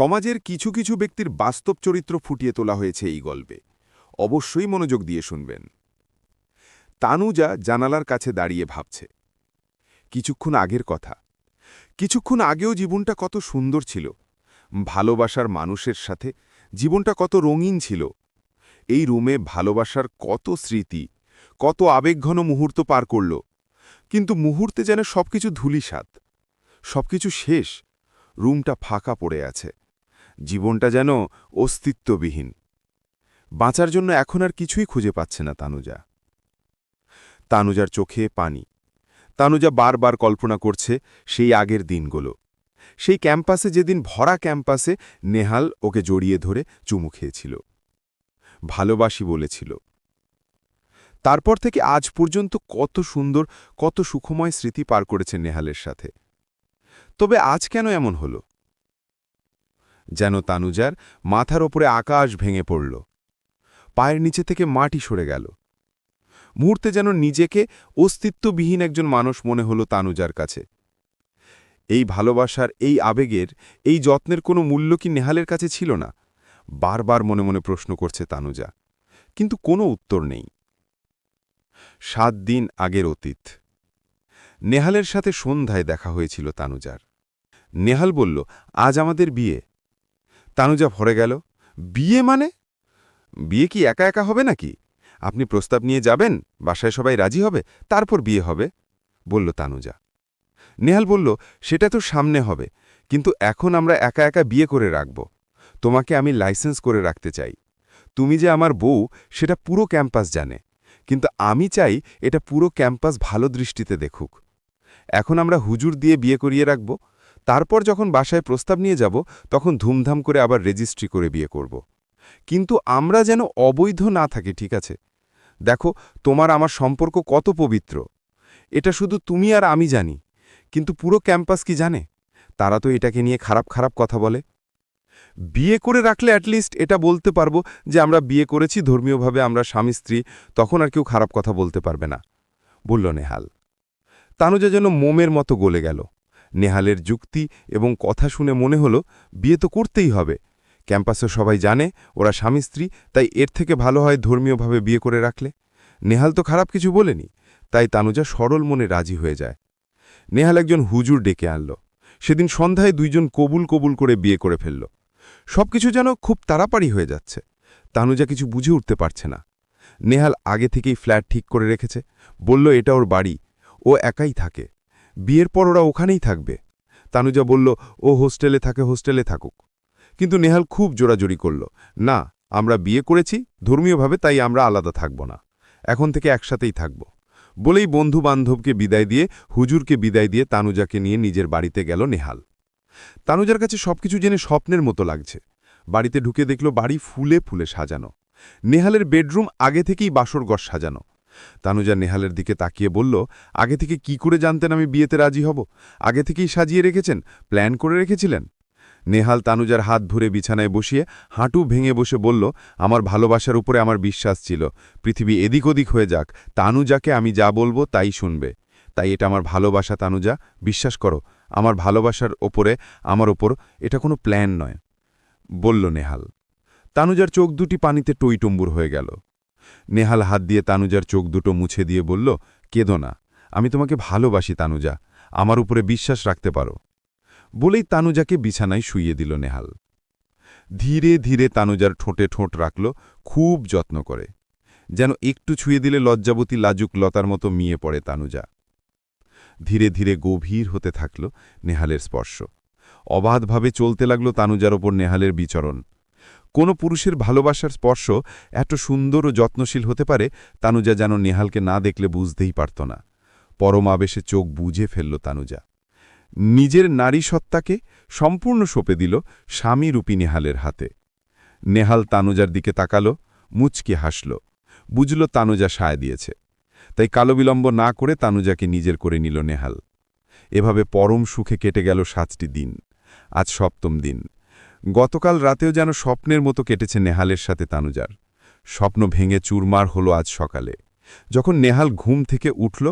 সমাজের কিছু কিছু ব্যক্তির বাস্তব চরিত্র ফুটিয়ে তোলা হয়েছে এই গল্পে। অবশ্যই মনোযোগ দিয়ে শুনবেন। তানুজা জানালার কাছে দাঁড়িয়ে ভাবছে। কিছুক্ষণ আগের কথা। কিছুক্ষণ আগেও জীবনটা কত সুন্দর ছিল। ভালোবাসার মানুষের সাথে জীবনটা কত রঙিন ছিল। এই রুমে ভালোবাসার কত স্মৃতি, কত আবেগঘন মুহূর্ত পার করল। কিন্তু মুহূর্তে যেন সবকিছু ধুলিসাত সবকিছু শেষ, রুমটা ফাঁকা পড়ে আছে। জীবনটা যেন অস্তিত্ববিহীন। বাঁচার জন্য এখন আর কিছুই খুঁজে পাচ্ছে না তানুজা। তানুজার চোখে পানি। তানুজা বারবার কল্পনা করছে সেই আগের দিনগুলো। সেই ক্যাম্পাসে যেদিন ভরা ক্যাম্পাসে নেহাল ওকে জড়িয়ে ধরে চুমু খেয়েছিল। ভালোবাসি বলেছিল। তারপর থেকে আজ পর্যন্ত কত সুন্দর, কত সুখময় স্মৃতি পার করেছে নেহালের সাথে। তবে আজ কেন এমন হল? যেন তানুজার মাথার ওপরে আকাশ ভেঙে পড়ল। পায়ের নিচে থেকে মাটি সরে গেল। মুহূর্তে যেন নিজেকে অস্তিত্ববিহীন একজন মানুষ মনে হলো তানুজার কাছে। এই ভালোবাসার এই আবেগের, এই যত্নের কোনো মূল্য কি নেহালের কাছে ছিল না? বারবার মনে মনে প্রশ্ন করছে তানুজা। কিন্তু কোনো উত্তর নেই। সাত দিন আগের অতীত। নেহালের সাথে সন্ধ্যায় দেখা হয়েছিল তানুজার। নেহাল বলল, আজ আমাদের বিয়ে। তানুজা ভরে গেল। বিয়ে মানে? বিয়ে কি একা একা হবে নাকি? আপনি প্রস্তাব নিয়ে যাবেন, বাসায় সবাই রাজি হবে, তারপর বিয়ে হবে, বলল তানুজা। নেহাল বলল, সেটা তো সামনে হবে, কিন্তু এখন আমরা একা একা বিয়ে করে রাখব। তোমাকে আমি লাইসেন্স করে রাখতে চাই। তুমি যে আমার বউ, সেটা পুরো ক্যাম্পাস জানে, কিন্তু আমি চাই এটা পুরো ক্যাম্পাস ভালো দৃষ্টিতে দেখুক। এখন আমরা হুজুর দিয়ে বিয়ে করিয়ে রাখব তারপর যখন বাসায় প্রস্তাব নিয়ে যাব, তখন ধুমধাম করে আবার রেজিস্ট্রি করে বিয়ে করব। কিন্তু আমরা যেন অবৈধ না থাকি, ঠিক আছে? দেখো, তোমার আমার সম্পর্ক কত পবিত্র। এটা শুধু তুমি আর আমি জানি, কিন্তু পুরো ক্যাম্পাস কি জানে? তারা তো এটাকে নিয়ে খারাপ খারাপ কথা বলে। বিয়ে করে রাখলে অ্যাটলিস্ট এটা বলতে পারব যে আমরা বিয়ে করেছি, ধর্মীয়ভাবে আমরা স্বামী, স্ত্রী, তখন আর কেউ খারাপ কথা বলতে পারবে না। বলল নেহাল। তানুজা যেন মোমের মতো গলে গেল। নেহালের যুক্তি এবং কথা শুনে মনে হলো, বিয়ে তো করতেই হবে। ক্যাম্পাসে সবাই জানে, ওরা স্বামী স্ত্রী, তাই এর থেকে ভালো হয় ধর্মীয়ভাবে বিয়ে করে রাখলে। নেহাল তো খারাপ কিছু বলেনি, তাই তানুজা সরল মনে রাজি হয়ে যায়। নেহাল একজন হুজুর ডেকে আনল। সেদিন সন্ধ্যায় দুইজন কবুল কবুল করে বিয়ে করে ফেলল। সবকিছু যেন খুব তাড়াতাড়ি হয়ে যাচ্ছে। তানুজা কিছু বুঝে উঠতে পারছে না। নেহাল আগে থেকেই ফ্ল্যাট ঠিক করে রেখেছে। বলল, এটা ওর বাড়ি। ও একাই থাকে। বিয়ের পর ওরা ওখানেই থাকবে। তানুজা বলল, ও হোস্টেলে থাকে, হোস্টেলে থাকুক। কিন্তু নেহাল খুব জোরাজোরি করল, না, আমরা বিয়ে করেছি, ধর্মীয়ভাবে তাই আমরা আলাদা থাকব না। এখন থেকে একসাথেই থাকব। বলেই বন্ধু বান্ধবকে বিদায় দিয়ে, হুজুরকে বিদায় দিয়ে তানুজাকে নিয়ে নিজের বাড়িতে গেল নেহাল। তানুজার কাছে সবকিছু জেনে স্বপ্নের মতো লাগছে। বাড়িতে ঢুকে দেখল বাড়ি ফুলে ফুলে সাজানো। নেহালের বেডরুম আগে থেকেই বাসরগড় সাজানো। তানুজা নেহালের দিকে তাকিয়ে বলল, আগে থেকে কি করে জানতেন আমি বিয়েতে রাজি হব? আগে থেকেই সাজিয়ে রেখেছেন? প্ল্যান করে রেখেছিলেন? নেহাল তানুজার হাত ধরে বিছানায় বসিয়ে হাঁটু ভেঙে বসে বলল, আমার ভালোবাসার উপরে আমার বিশ্বাস ছিল। পৃথিবী এদিক ওদিক হয়ে যাক। তানুজাকে আমি যা বলব তাই শুনবে। তাই এটা আমার ভালোবাসা, তানুজা। বিশ্বাস করো, আমার ভালোবাসার ওপরে, আমার ওপর এটা কোনো প্ল্যান নয়, বলল নেহাল। তানুজার চোখ দুটি পানিতে টইটম্বুর হয়ে গেল। নেহাল হাত দিয়ে তানুজার চোখ দুটো মুছে দিয়ে বলল, কেঁদো না, আমি তোমাকে ভালোবাসি তানুজা, আমার উপরে বিশ্বাস রাখতে পারো। বলেই তানুজাকে বিছানায় শুইয়ে দিল নেহাল। ধীরে ধীরে তানুজার ঠোঁটে ঠোঁট রাখল, খুব যত্ন করে, যেন একটু ছুঁয়ে দিলে লজ্জাবতী লাজুক লতার মতো মিয়ে পড়ে তানুজা। ধীরে ধীরে গভীর হতে থাকল নেহালের স্পর্শ। অবাধভাবে চলতে লাগল তানুজার ওপর নেহালের বিচরণ। কোনো পুরুষের ভালোবাসার স্পর্শ এত সুন্দর ও যত্নশীল হতে পারে, তানুজা যেন নেহালকে না দেখলে বুঝতেই পারত না। পরম আবেশে চোখ বুঝে ফেলল তানুজা। নিজের নারী সত্তাকে সম্পূর্ণ সঁপে দিল স্বামীরূপী নেহালের হাতে। নেহাল তানুজার দিকে তাকাল, মুচকি হাসল। বুঝল তানুজা সায় দিয়েছে। তাই কালো বিলম্ব না করে তানুজাকে নিজের করে নিল নেহাল। এভাবে পরম সুখে কেটে গেল সাতটি দিন। আজ সপ্তম দিন। গতকাল রাতেও যেন স্বপ্নের মতো কেটেছে নেহালের সাথে তানুজার। স্বপ্ন ভেঙে চুরমার হলো আজ সকালে। যখন নেহাল ঘুম থেকে উঠল,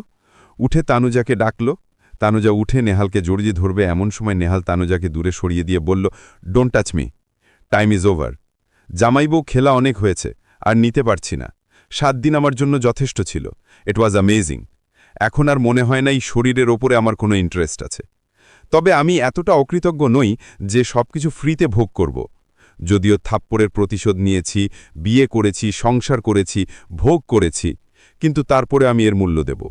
উঠে তানুজাকে ডাকল, তানুজা উঠে নেহালকে জড়িয়ে ধরবে। এমন সময় নেহাল তানুজাকে দূরে সরিয়ে দিয়ে বলল don't touch me time is over জামাইবউ খেলা অনেক হয়েছে, আর নিতে পারছি না। সাত দিন আমার জন্য যথেষ্ট ছিল। ইট ওয়াজ অ্যামেজিং এখন আর মনে হয় না এই শরীরের ওপরে আমার কোনো ইন্টারেস্ট আছে। তবে আমি এতটা অকৃতজ্ঞ নই যে সবকিছু ফ্রিতে ভোগ করব। যদিও থাপ্পড়ের প্রতিশোধ নিয়েছি, বিয়ে করেছি, সংসার করেছি, ভোগ করেছি, কিন্তু তারপরে আমি এর মূল্য দেব।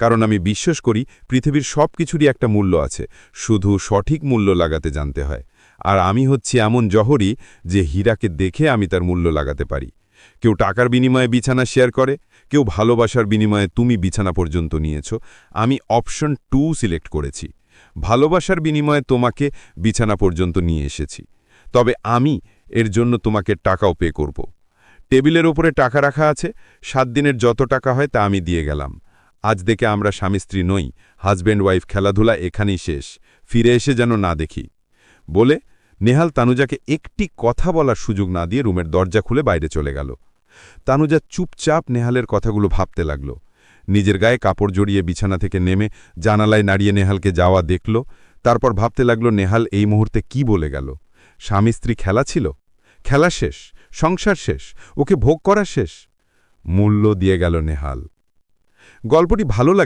কারণ আমি বিশ্বাস করি, পৃথিবীর সব কিছুরই একটা মূল্য আছে, শুধু সঠিক মূল্য লাগাতে জানতে হয়। আর আমি হচ্ছি এমন জহরি যে হীরাকে দেখে আমি তার মূল্য লাগাতে পারি। কেউ টাকার বিনিময়ে বিছানা শেয়ার করে, কেউ ভালোবাসার বিনিময়ে তুমি বিছানা পর্যন্ত নিয়েছ। আমি অপশন টু সিলেক্ট করেছি। ভালোবাসার বিনিময়ে তোমাকে বিছানা পর্যন্ত নিয়ে এসেছি। তবে আমি এর জন্য তোমাকে টাকাও পে করব। টেবিলের ওপরে টাকা রাখা আছে, সাত দিনের যত টাকা হয় তা আমি দিয়ে গেলাম। আজ দেখে আমরা স্বামী স্ত্রী নই হাজব্যান্ড ওয়াইফ খেলাধুলা এখানেই শেষ, ফিরে এসে যেন না দেখি। বলে নেহাল তানুজাকে একটি কথা বলার সুযোগ না দিয়ে রুমের দরজা খুলে বাইরে চলে গেল। তানুজা চুপচাপ নেহালের কথাগুলো ভাবতে লাগল। নিজের গায়ে কাপড় জড়িয়ে বিছানা থেকে নেমে জানালায় নাড়িয়ে নেহালকে যাওয়া দেখল, তারপর ভাবতে লাগল, নেহাল এই মুহূর্তে কি বলে গেল? স্বামী স্ত্রী খেলা ছিল? খেলা শেষ? সংসার শেষ? ওকে ভোগ করা শেষ? মূল্য দিয়ে গেল নেহাল। গল্পটি ভালো